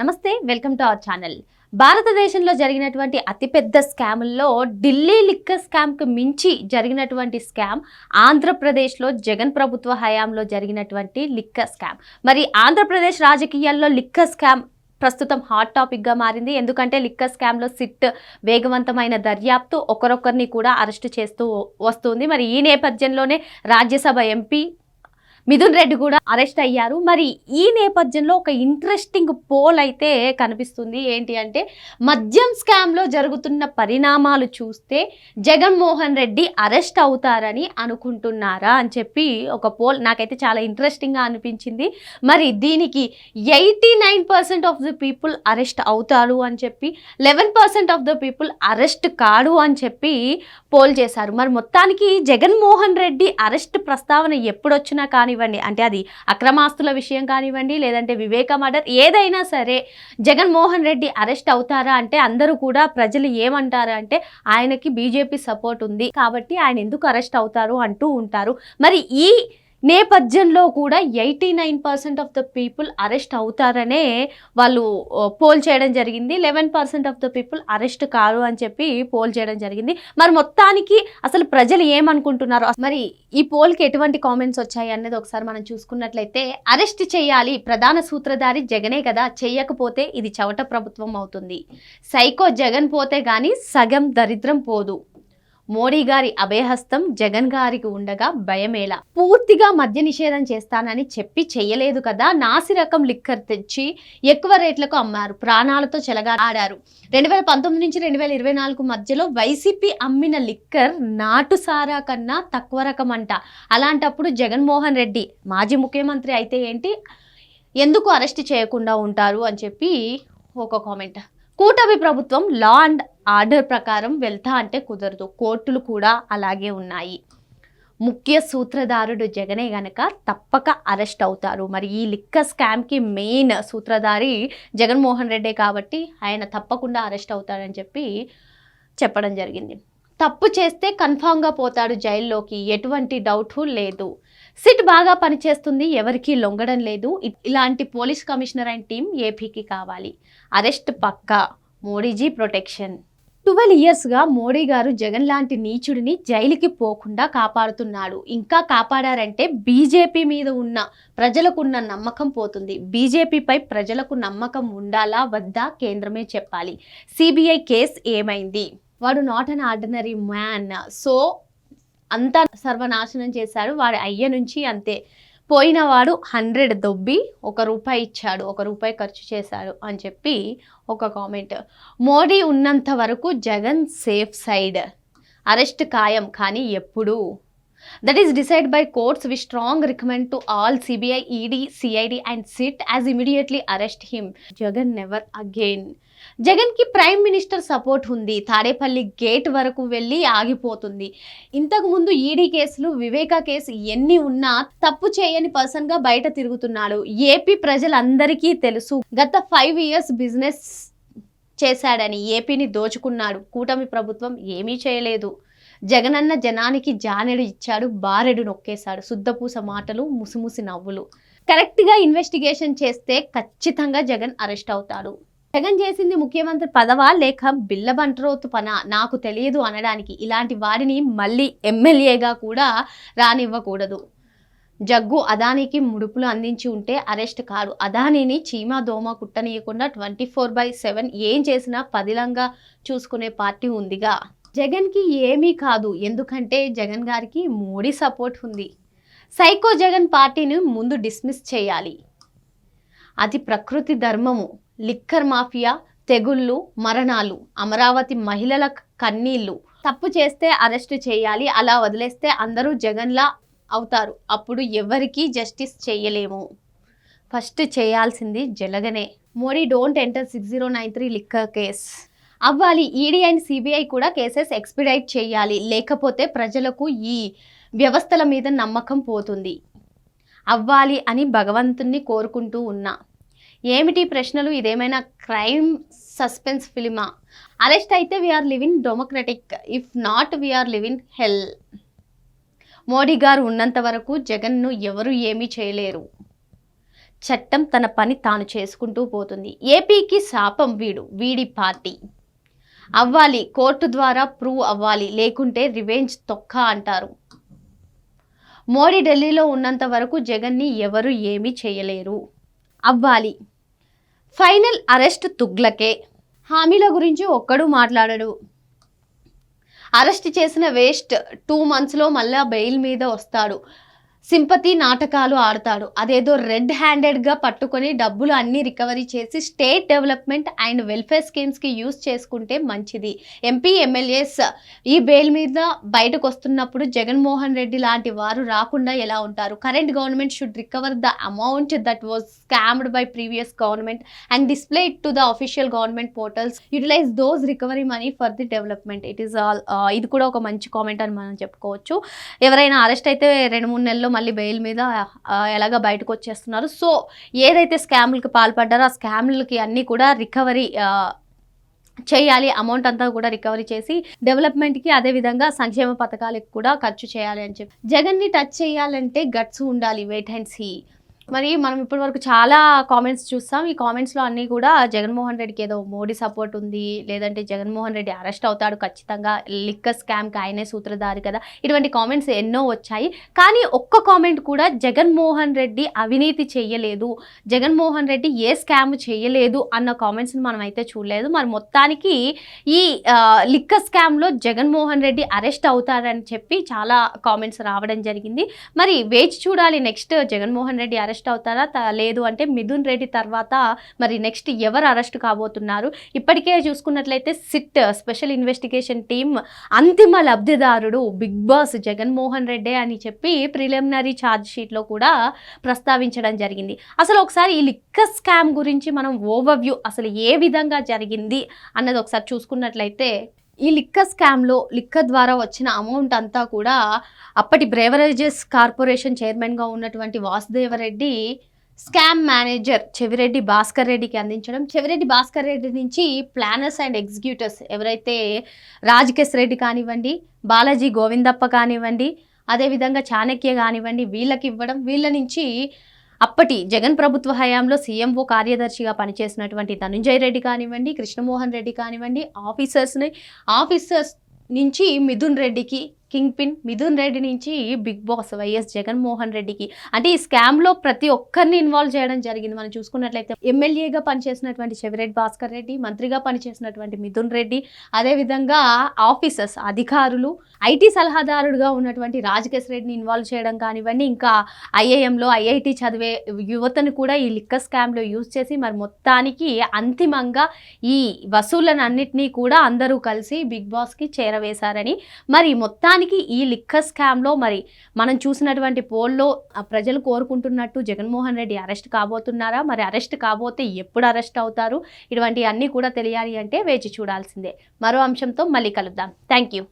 నమస్తే welcome to our channel. భారతదేశంలో జరిగినటువంటి అతిపెద్ద స్కాముల్లో ఢిల్లీ లిక్కర్ స్కామ్కు మించి జరిగినటువంటి స్కామ్ ఆంధ్రప్రదేశ్లో జగన్ ప్రభుత్వ హయాంలో జరిగినటువంటి లిక్కర్ స్కామ్. మరి ఆంధ్రప్రదేశ్ రాజకీయాల్లో లిక్కర్ స్కామ్ ప్రస్తుతం హాట్ టాపిక్గా మారింది. ఎందుకంటే లిక్కర్ స్కామ్లో సిట్ వేగవంతమైన దర్యాప్తు ఒకరొకరిని కూడా అరెస్ట్ చేస్తూ వస్తుంది. మరి ఈ నేపథ్యంలోనే రాజ్యసభ ఎంపీ మిథున్ రెడ్డి కూడా అరెస్ట్ అయ్యారు. మరి ఈ నేపథ్యంలో ఒక ఇంట్రెస్టింగ్ పోల్ అయితే కనిపిస్తుంది. ఏంటి అంటే మద్యం స్కామ్లో జరుగుతున్న పరిణామాలు చూస్తే జగన్మోహన్ రెడ్డి అరెస్ట్ అవుతారని అనుకుంటున్నారా అని చెప్పి ఒక పోల్ నాకైతే చాలా ఇంట్రెస్టింగ్గా అనిపించింది. మరి దీనికి eighty nine percent of the people arrest అవుతారు అని చెప్పి eleven percent of the people arrest కాడు అని చెప్పి పోల్ చేశారు. మరి మొత్తానికి జగన్మోహన్ రెడ్డి అరెస్ట్ ప్రస్తావన ఎప్పుడొచ్చినా కానివ్వండి. అంటే అది అక్రమాస్తుల విషయం కానివ్వండి లేదంటే వివేక మర్డర్ ఏదైనా సరే జగన్మోహన్ రెడ్డి అరెస్ట్ అవుతారా అంటే అందరూ కూడా ప్రజలు ఏమంటారు అంటే ఆయనకి బీజేపీ సపోర్ట్ ఉంది కాబట్టి ఆయన ఎందుకు అరెస్ట్ అవుతారు అంటూ ఉంటారు. మరి ఈ నేపథ్యంలో కూడా eighty nine percent of the people arrest అవుతారనే వాళ్ళు పోల్ చేయడం జరిగింది. Eleven percent of the people arrest car అని చెప్పి పోల్ చేయడం జరిగింది. మరి మొత్తానికి అసలు ప్రజలు ఏమనుకుంటున్నారు? మరి ఈ పోల్కి ఎటువంటి కామెంట్స్ వచ్చాయి అనేది ఒకసారి మనం చూసుకున్నట్లయితే అరెస్ట్ చేయాలి ప్రధాన సూత్రధారి జగనే కదా చెయ్యకపోతే ఇది చవట ప్రభుత్వం అవుతుంది. సైకో జగన్ పోతే కానీ సగం దరిద్రం పోదు. మోడీ గారి అభయహస్తం జగన్ గారికి ఉండగా భయమేలా. పూర్తిగా మద్య నిషేధం చేస్తానని చెప్పి చెయ్యలేదు కదా నాసి రకం లిక్కర్ తెచ్చి ఎక్కువ రేట్లకు అమ్మారు ప్రాణాలతో చెలగాడారు. రెండు వేల పంతొమ్మిది నుంచి రెండు వేల ఇరవై నాలుగు మధ్యలో వైసీపీ అమ్మిన లిక్కర్ నాటుసారా కన్నా తక్కువ రకం అంట అలాంటప్పుడు జగన్మోహన్ రెడ్డి మాజీ ముఖ్యమంత్రి అయితే ఏంటి ఎందుకు అరెస్ట్ చేయకుండా ఉంటారు అని చెప్పి ఒక కామెంట్. కూటమి ప్రభుత్వం లా అండ్ ఆర్డర్ ప్రకారం వెళ్తా అంటే కుదరదు. కోర్టులు కూడా అలాగే ఉన్నాయి. ముఖ్య సూత్రధారుడు జగనే గనక తప్పక అరెస్ట్ అవుతారు. మరి ఈ లిక్కర్ స్కామ్కి మెయిన్ సూత్రధారి జగన్మోహన్ రెడ్డే కాబట్టి ఆయన తప్పకుండా అరెస్ట్ అవుతారని చెప్పి చెప్పడం జరిగింది. తప్పు చేస్తే కన్ఫామ్గా పోతాడు జైల్లోకి. ఎటువంటి డౌట్ లేదు. సిట్ బాగా పనిచేస్తుంది ఎవరికీ లొంగడం లేదు. ఇ- ఇలాంటి పోలీస్ కమిషనర్ అండ్ టీం ఏపీకి కావాలి. అరెస్ట్ పక్కా. మోడీజీ ప్రొటెక్షన్. ట్వెల్వ్ ఇయర్స్గా మోడీ గారు జగన్ లాంటి నీచుడిని జైలుకి పోకుండా కాపాడుతున్నాడు. ఇంకా కాపాడారంటే బీజేపీ మీద ఉన్న ప్రజలకున్న నమ్మకం పోతుంది. బీజేపీపై ప్రజలకు నమ్మకం ఉండాలా వద్దా కేంద్రమే చెప్పాలి. సిబిఐ కేసు ఏమైంది? వాడు not an ordinary man. So అంతా సర్వనాశనం చేశాడు. వాడి అయ్య నుంచి అంతే. పోయినవాడు హండ్రెడ్ దొబ్బి ఒక రూపాయి ఇచ్చాడు ఒక రూపాయి ఖర్చు చేశాడు అని చెప్పి ఒక కామెంట్. మోడీ ఉన్నంత వరకు జగన్ సేఫ్ సైడ్. అరెస్ట్ ఖాయం కానీ ఎప్పుడు. That is decide by courts we strong recommend to all CBI ED CID and SIT as immediately arrest him Jagan never again జగన్కి ప్రైమ్ మినిస్టర్ సపోర్ట్ ఉంది తాడేపల్లి గేట్ వరకు వెళ్ళి ఆగిపోతుంది ఇంతకు ముందు ఈడీ కేసులు వివేక కేసు ఎన్ని ఉన్నా తప్పు చేయని పర్సన్గా బయట తిరుగుతున్నాడు ఏపీ ప్రజలందరికీ తెలుసు గత ఫైవ్ ఇయర్స్ బిజినెస్ చేశాడని ఏపీని దోచుకున్నాడు. కూటమి ప్రభుత్వం ఏమీ చేయలేదు. జగనన్న జనానికి జానెడు ఇచ్చాడు బారెడు నొక్కేశాడు. శుద్ధపూస మాటలు ముసిముసి నవ్వులు. కరెక్ట్గా ఇన్వెస్టిగేషన్ చేస్తే ఖచ్చితంగా జగన్ అరెస్ట్ అవుతాడు. జగన్ చేసింది ముఖ్యమంత్రి పదవా లేక బిల్ల పన? నాకు తెలియదు అనడానికి ఇలాంటి వారిని మళ్ళీ ఎమ్మెల్యేగా కూడా రానివ్వకూడదు. జగ్గు అదానికి ముడుపులు అందించి ఉంటే అరెస్ట్ కాడు. అదానిని చీమా దోమ కుట్టనీయకుండా ట్వంటీ ఫోర్ బై సెవెన్ ఏం చేసినా పదిలంగా చూసుకునే పార్టీ ఉందిగా. జగన్కి ఏమీ కాదు. ఎందుకంటే జగన్ గారికి మోడీ సపోర్ట్ ఉంది. సైకో జగన్ పార్టీని ముందు డిస్మిస్ చేయాలి. అది ప్రకృతి ధర్మము. లిక్కర్ మాఫియా తెగుళ్ళు మరణాలు అమరావతి మహిళల కన్నీళ్ళు తప్పు చేస్తే అరెస్ట్ చేయాలి. అలా వదిలేస్తే అందరూ జగన్లా అవుతారు. అప్పుడు ఎవరికీ జస్టిస్ చేయలేము. ఫస్ట్ చేయాల్సింది జలగనే Modi don't enter six zero nine three liquor case. అవ్వాలి. ఈడీ అండ్ సిబిఐ కూడా కేసెస్ ఎక్స్పిడైట్ చేయాలి. లేకపోతే ప్రజలకు ఈ వ్యవస్థల మీద నమ్మకం పోతుంది. అవ్వాలి అని భగవంతుణ్ణి కోరుకుంటూ ఉన్నా. ఏమిటి ప్రశ్నలు? ఇదేమైనా క్రైమ్ సస్పెన్స్ ఫిలిమా? అరెస్ట్ అయితే we are living democratic if not we are living hell Modi గారు ఉన్నంత వరకు జగన్ను ఎవరు ఏమీ చేయలేరు. చట్టం తన పని తాను చేసుకుంటూ పోతుంది. ఏపీకి శాపం వీడు. వీడి పార్టీ. అవ్వాలి కోర్టు ద్వారా ప్రూవ్ అవ్వాలి లేకుంటే రివెంజ్ తొక్క అంటారు. మోడీ ఢిల్లీలో ఉన్నంత వరకు జగన్ని ఎవరు ఏమీ చేయలేరు. అవ్వాలి. ఫైనల్ అరెస్ట్ తుగ్లకే. హామీల గురించి ఒక్కడు మాట్లాడడు. అరెస్ట్ చేసిన వేస్ట్ టూ మంత్స్లో మళ్ళా బెయిల్ మీద వస్తాడు. సింపతి నాటకాలు ఆడతాడు. అదేదో రెడ్ హ్యాండెడ్గా పట్టుకొని డబ్బులు అన్నీ రికవరీ చేసి స్టేట్ డెవలప్మెంట్ అండ్ వెల్ఫేర్ స్కీమ్స్కి యూస్ చేసుకుంటే మంచిది. ఎంపీ ఎమ్మెల్యేస్ ఈ బెయిల్ మీద బయటకు వస్తున్నప్పుడు జగన్మోహన్ రెడ్డి లాంటి వారు రాకుండా ఎలా ఉంటారు? Current government should recover the amount that was scammed by previous government and display it to the official government portals utilize those recovery money for the development it is all ఇది కూడా ఒక మంచి కామెంట్ అని మనం చెప్పుకోవచ్చు. ఎవరైనా arrest అయితే రెండు మూడు నెలల్లో మళ్ళీ బెయిల్ మీద ఎలాగ బయటకు వచ్చేస్తున్నారు. సో ఏదైతే స్కామ్లకి పాల్పడ్డారో ఆ స్కామ్లకి అన్నీ కూడా రికవరీ చేయాలి. అమౌంట్ అంతా కూడా రికవరీ చేసి డెవలప్మెంట్కి అదేవిధంగా సంక్షేమ పథకాలకు కూడా ఖర్చు చేయాలి అని చెప్పి. జగన్ని టచ్ చేయాలంటే గట్స్ ఉండాలి వెయిట్ అండ్ సీ. మరి మనం ఇప్పటి వరకు చాలా కామెంట్స్ చూస్తాం. ఈ కామెంట్స్లో అన్నీ కూడా జగన్మోహన్ రెడ్డికి ఏదో మోడీ సపోర్ట్ ఉంది లేదంటే జగన్మోహన్ రెడ్డి అరెస్ట్ అవుతాడు ఖచ్చితంగా లిక్కర్ స్కామ్కి ఆయనే సూత్రధారి కదా. ఇటువంటి కామెంట్స్ ఎన్నో వచ్చాయి. కానీ ఒక్క కామెంట్ కూడా జగన్మోహన్ రెడ్డి అవినీతి చేయలేదు. జగన్మోహన్ రెడ్డి ఏ స్కామ్ చేయలేదు అన్న కామెంట్స్ని మనం అయితే చూడలేదు. మరి మొత్తానికి ఈ లిక్కర్ స్కామ్లో జగన్మోహన్ రెడ్డి అరెస్ట్ అవుతారని చెప్పి చాలా కామెంట్స్ రావడం జరిగింది. మరి వేచి చూడాలి. Next Jaganmohan Reddy arrest arrest అవుతారా? లేదు అంటే మిథున్ రెడ్డి తర్వాత మరి నెక్స్ట్ ఎవరు అరెస్ట్ కాబోతున్నారు? ఇప్పటికే చూసుకున్నట్లయితే సిట్ స్పెషల్ ఇన్వెస్టిగేషన్ టీం అంతిమ లబ్ధిదారుడు బిగ్ బాస్ జగన్మోహన్ రెడ్డి అని చెప్పి ప్రిలిమినరీ ఛార్జ్ షీట్లో కూడా ప్రస్తావించడం జరిగింది. అసలు ఒకసారి ఈ లిక్కర్ స్కామ్ గురించి మనం ఓవర్వ్యూ అసలు ఏ విధంగా జరిగింది అన్నది ఒకసారి చూసుకున్నట్లయితే ఈ లిక్కర్ స్కామ్లో లిక్కర్ ద్వారా వచ్చిన అమౌంట్ అంతా కూడా అప్పటి బ్రేవరేజెస్ కార్పొరేషన్ చైర్మన్గా ఉన్నటువంటి వాసుదేవరెడ్డి స్కామ్ మేనేజర్ చెవిరెడ్డి భాస్కర్ రెడ్డికి అందించడం. చెవిరెడ్డి భాస్కర్ రెడ్డి నుంచి ప్లానర్స్ అండ్ ఎగ్జిక్యూటర్స్ ఎవరైతే రాజకేశ్ రెడ్డి కానివ్వండి బాలాజీ గోవిందప్ప కానివ్వండి అదేవిధంగా చాణక్య కానివ్వండి వీళ్ళకి ఇవ్వడం. వీళ్ళ నుంచి అప్పటి జగన్ ప్రభుత్వ హయాంలో సీఎంఓ కార్యదర్శిగా పనిచేసినటువంటి ధనుంజయ రెడ్డి కానివ్వండి కృష్ణమోహన్ రెడ్డి కానివ్వండి ఆఫీసర్స్ని ఆఫీసర్స్ నుంచి మిథున్ రెడ్డికి కింగ్ పిన్ మిథున్ రెడ్డి నుంచి బిగ్ బాస్ వైఎస్ జగన్మోహన్ రెడ్డికి. అంటే ఈ స్కామ్లో ప్రతి ఒక్కరిని ఇన్వాల్వ్ చేయడం జరిగింది. మనం చూసుకున్నట్లయితే ఎమ్మెల్యేగా పనిచేసినటువంటి చెవిరెడ్డి భాస్కర్ రెడ్డి మంత్రిగా పనిచేసినటువంటి మిథున్ రెడ్డి అదేవిధంగా ఆఫీసర్స్ అధికారులు ఐటీ సలహాదారుడుగా ఉన్నటువంటి రాజకేశ్ రెడ్డిని ఇన్వాల్వ్ చేయడం కానివ్వండి ఇంకా ఐఐఎంలో ఐఐటి చదివే యువతను కూడా ఈ లిక్కర్ స్కామ్లో యూజ్ చేసి మరి మొత్తానికి అంతిమంగా ఈ వసూళ్ళను అన్నిటినీ కూడా అందరూ కలిసి బిగ్ బాస్కి చేరవేశారని. మరి మొత్తానికి ఈ లిక్కర్ స్కామ్లో మరి మనం చూసినటువంటి పోల్లో ప్రజలు కోరుకుంటున్నట్టు జగన్మోహన్ రెడ్డి అరెస్ట్ కాబోతున్నారా? మరి అరెస్ట్ కాబోతే ఎప్పుడు అరెస్ట్ అవుతారు? ఇటువంటి అన్నీ కూడా తెలియాలి అంటే వేచి చూడాల్సిందే. మరో అంశంతో మళ్ళీ కలుద్దాం. Thank you